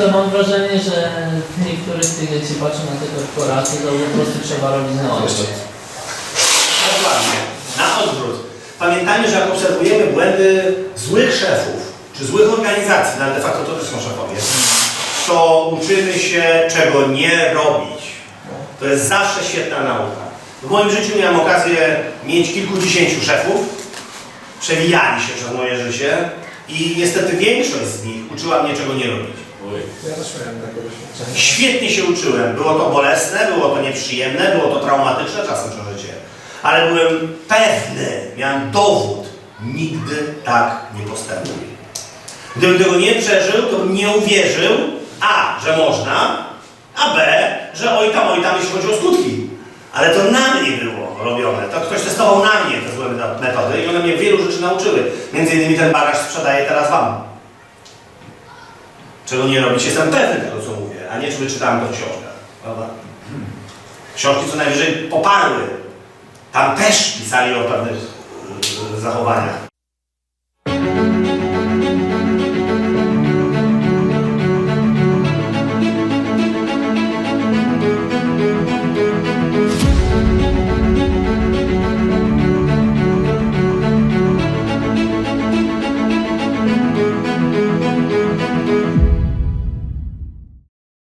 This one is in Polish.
to mam wrażenie, że niektórych tych, jak się patrzy na te korporacje, to po prostu trzeba robić na odwrót. Dokładnie. Na odwrót. Pamiętajmy, że jak obserwujemy błędy złych szefów, czy złych organizacji, no ale de facto to też są szefowie, to uczymy się, czego nie robić. To jest zawsze świetna nauka. W moim życiu miałem okazję mieć kilkudziesięciu szefów, przewijali się przez moje życie i niestety większość z nich uczyła mnie, czego nie robić. Ja też miałem. Świetnie się uczyłem. Było to bolesne, było to nieprzyjemne, było to traumatyczne czasem przeżycie. Ale byłem pewny, miałem dowód, nigdy tak nie postępuję. Gdybym tego nie przeżył, to bym nie uwierzył, a, że można, a b, że oj tam, oj tam, jeśli chodzi o skutki. Ale to na mnie było robione. To ktoś testował na mnie te złe metody i one mnie wielu rzeczy nauczyły. Między innymi ten bagaż sprzedaję teraz Wam. Czego nie robić, jestem pewny tego, co mówię, a nie czy wyczytałem to w książkach. Prawda? Książki co najwyżej poparły. Tam też pisali o pewnych y, zachowaniach.